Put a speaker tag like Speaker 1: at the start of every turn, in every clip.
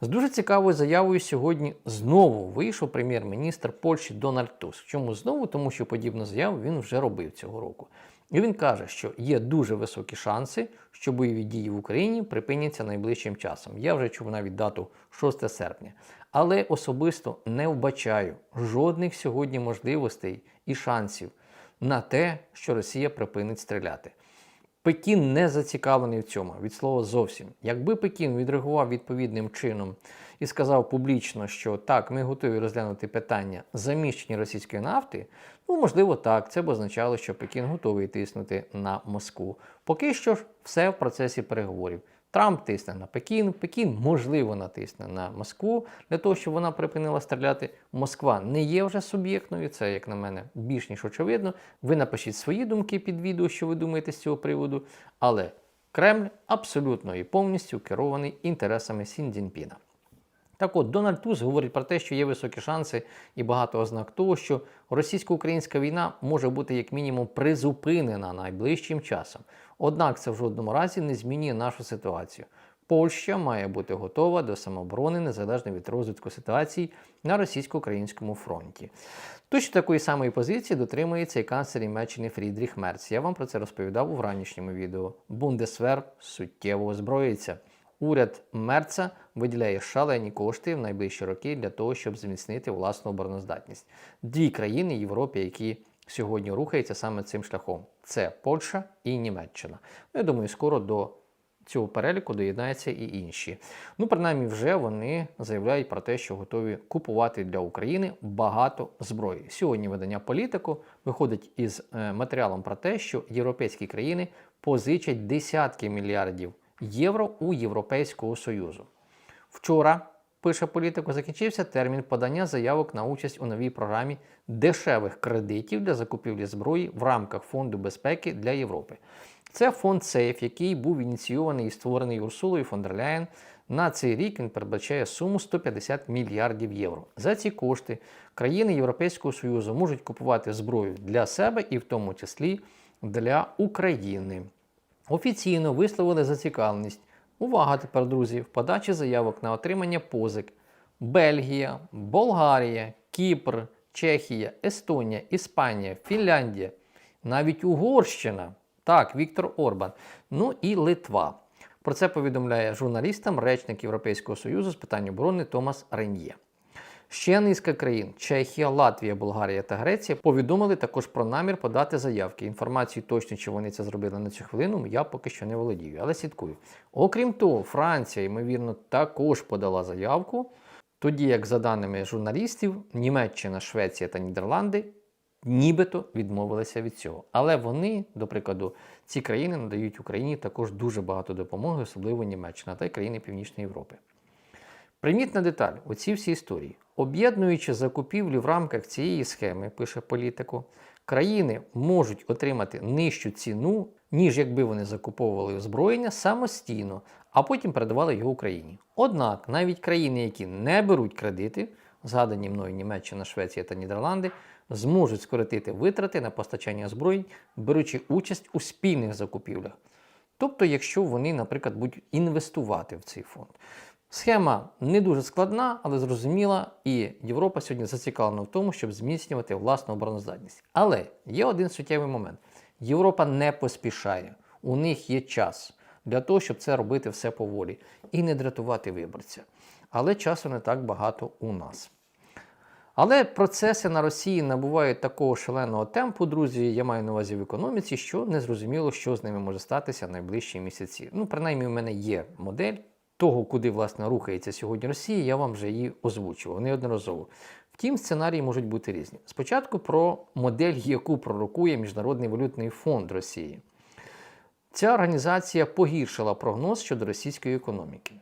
Speaker 1: З дуже цікавою заявою сьогодні знову вийшов прем'єр-міністр Польщі Дональд Туск. Чому знову? Тому що подібну заяву він вже робив цього року. І він каже, що є дуже високі шанси, що бойові дії в Україні припиняться найближчим часом. Я вже чув навіть дату 6 серпня. Але особисто не вбачаю жодних сьогодні можливостей і шансів на те, що Росія припинить стріляти. Пекін не зацікавлений в цьому від слова зовсім. Якби Пекін відреагував відповідним чином і сказав публічно, що так, ми готові розглянути питання заміщення російської нафти, ну можливо, так, це б означало, що Пекін готовий тиснути на Москву. Поки що ж все в процесі переговорів. Трамп тисне на Пекін, Пекін можливо натисне на Москву для того, щоб вона припинила стріляти. Москва не є вже суб'єктною, це, як на мене, більш ніж очевидно. Ви напишіть свої думки під відео, що ви думаєте з цього приводу. Але Кремль абсолютно і повністю керований інтересами Сін Цзіньпіна. Так от, Дональд Туск говорить про те, що є високі шанси і багато ознак того, що російсько-українська війна може бути як мінімум призупинена найближчим часом. Однак це в жодному разі не змінює нашу ситуацію. Польща має бути готова до самооборони незалежно від розвитку ситуації на російсько-українському фронті. Точно такої самої позиції дотримується і канцлер Німеччини Фрідріх Мерц. Я вам про це розповідав у вранішньому відео. Бундесвер суттєво озброїться. Уряд Мерца виділяє шалені кошти в найближчі роки для того, щоб зміцнити власну обороноздатність. Дві країни Європи, які сьогодні рухаються саме цим шляхом: це Польща і Німеччина. Ну, я думаю, скоро до цього переліку доєднаються і інші. Ну, принаймні, вже вони заявляють про те, що готові купувати для України багато зброї. Сьогодні видання політику виходить із е, матеріалом про те, що європейські країни позичать десятки мільярдів євро у Європейського Союзу. Вчора, пише політику, закінчився термін подання заявок на участь у новій програмі дешевих кредитів для закупівлі зброї в рамках Фонду безпеки для Європи. Це фонд Сейф, який був ініційований і створений Урсулою фон дер Ляєн. На цей рік він передбачає суму 150 мільярдів євро. За ці кошти країни Європейського Союзу можуть купувати зброю для себе і в тому числі для України. Офіційно висловили зацікавленість. Увага тепер, друзі, в подачі заявок на отримання позик Бельгія, Болгарія, Кіпр, Чехія, Естонія, Іспанія, Фінляндія, навіть Угорщина, так, Віктор Орбан, ну і Литва. Про це повідомляє журналістам речник Європейського Союзу з питань оборони Томас Реньє. Ще низка країн Чехія, Латвія, Болгарія та Греція повідомили також про намір подати заявки. Інформацію точно, чи вони це зробили на цю хвилину, я поки що не володію, але слідкую. Окрім того, Франція, ймовірно, також подала заявку. Тоді, як за даними журналістів, Німеччина, Швеція та Нідерланди нібито відмовилися від цього. Але вони, до прикладу, ці країни надають Україні також дуже багато допомоги, особливо Німеччина та й країни Північної Європи. Примітна деталь у цій всій історії. Об'єднуючи закупівлі в рамках цієї схеми, пише політику, країни можуть отримати нижчу ціну, ніж якби вони закуповували озброєння самостійно, а потім передавали його Україні. Однак навіть країни, які не беруть кредити, згадані мною Німеччина, Швеція та Нідерланди, зможуть скоротити витрати на постачання озброєнь, беручи участь у спільних закупівлях. Тобто, якщо вони, наприклад, будуть інвестувати в цей фонд. Схема не дуже складна, але зрозуміла, і Європа сьогодні зацікавлена в тому, щоб зміцнювати власну обороноздатність. Але є один суттєвий момент: Європа не поспішає, у них є час для того, щоб це робити все поволі і не дратувати виборця. Але часу не так багато у нас. Але процеси на Росії набувають такого шаленого темпу, друзі, я маю на увазі в економіці, що незрозуміло, що з ними може статися в найближчі місяці. Ну, принаймні, у мене є модель того, куди власне рухається сьогодні Росія, я вам вже її озвучував неодноразово. Втім, сценарії можуть бути різні. Спочатку про модель, яку пророкує Міжнародний валютний фонд Росії. Ця організація погіршила прогноз щодо російської економіки.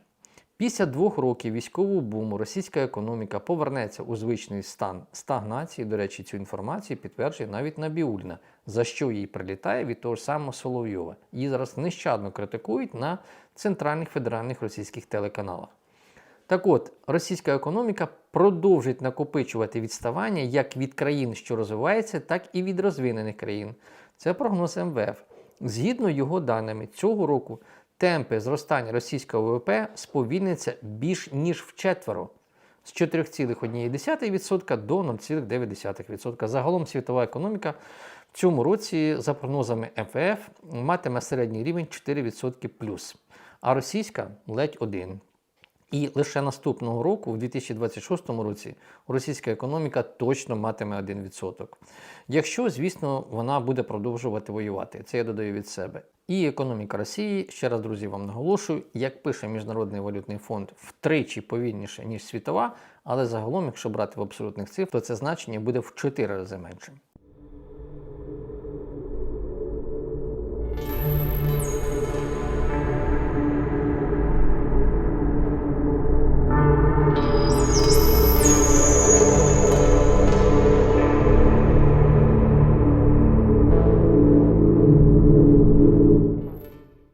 Speaker 1: Після двох років військового буму російська економіка повернеться у звичний стан стагнації. До речі, цю інформацію підтверджує навіть Набіульна, за що їй прилітає від того ж самого Соловйова. Її зараз нещадно критикують на центральних федеральних російських телеканалах. Так от, російська економіка продовжить накопичувати відставання як від країн, що розвиваються, так і від розвинених країн. Це прогноз МВФ. Згідно його даними, цього року темпи зростання російського ВВП сповільняться більш ніж вчетверо з 4,1% до 0,9%. Загалом світова економіка в цьому році, за прогнозами МФФ, матиме середній рівень 4% плюс, а російська ледь 1%. І лише наступного року, в 2026 році, російська економіка точно матиме 1%. Якщо, звісно, вона буде продовжувати воювати. Це я додаю від себе. І економіка Росії, ще раз, друзі, вам наголошую, як пише Міжнародний валютний фонд, втричі повільніше, ніж світова, але загалом, якщо брати в абсолютних цифр, то це значення буде в 4 рази менше.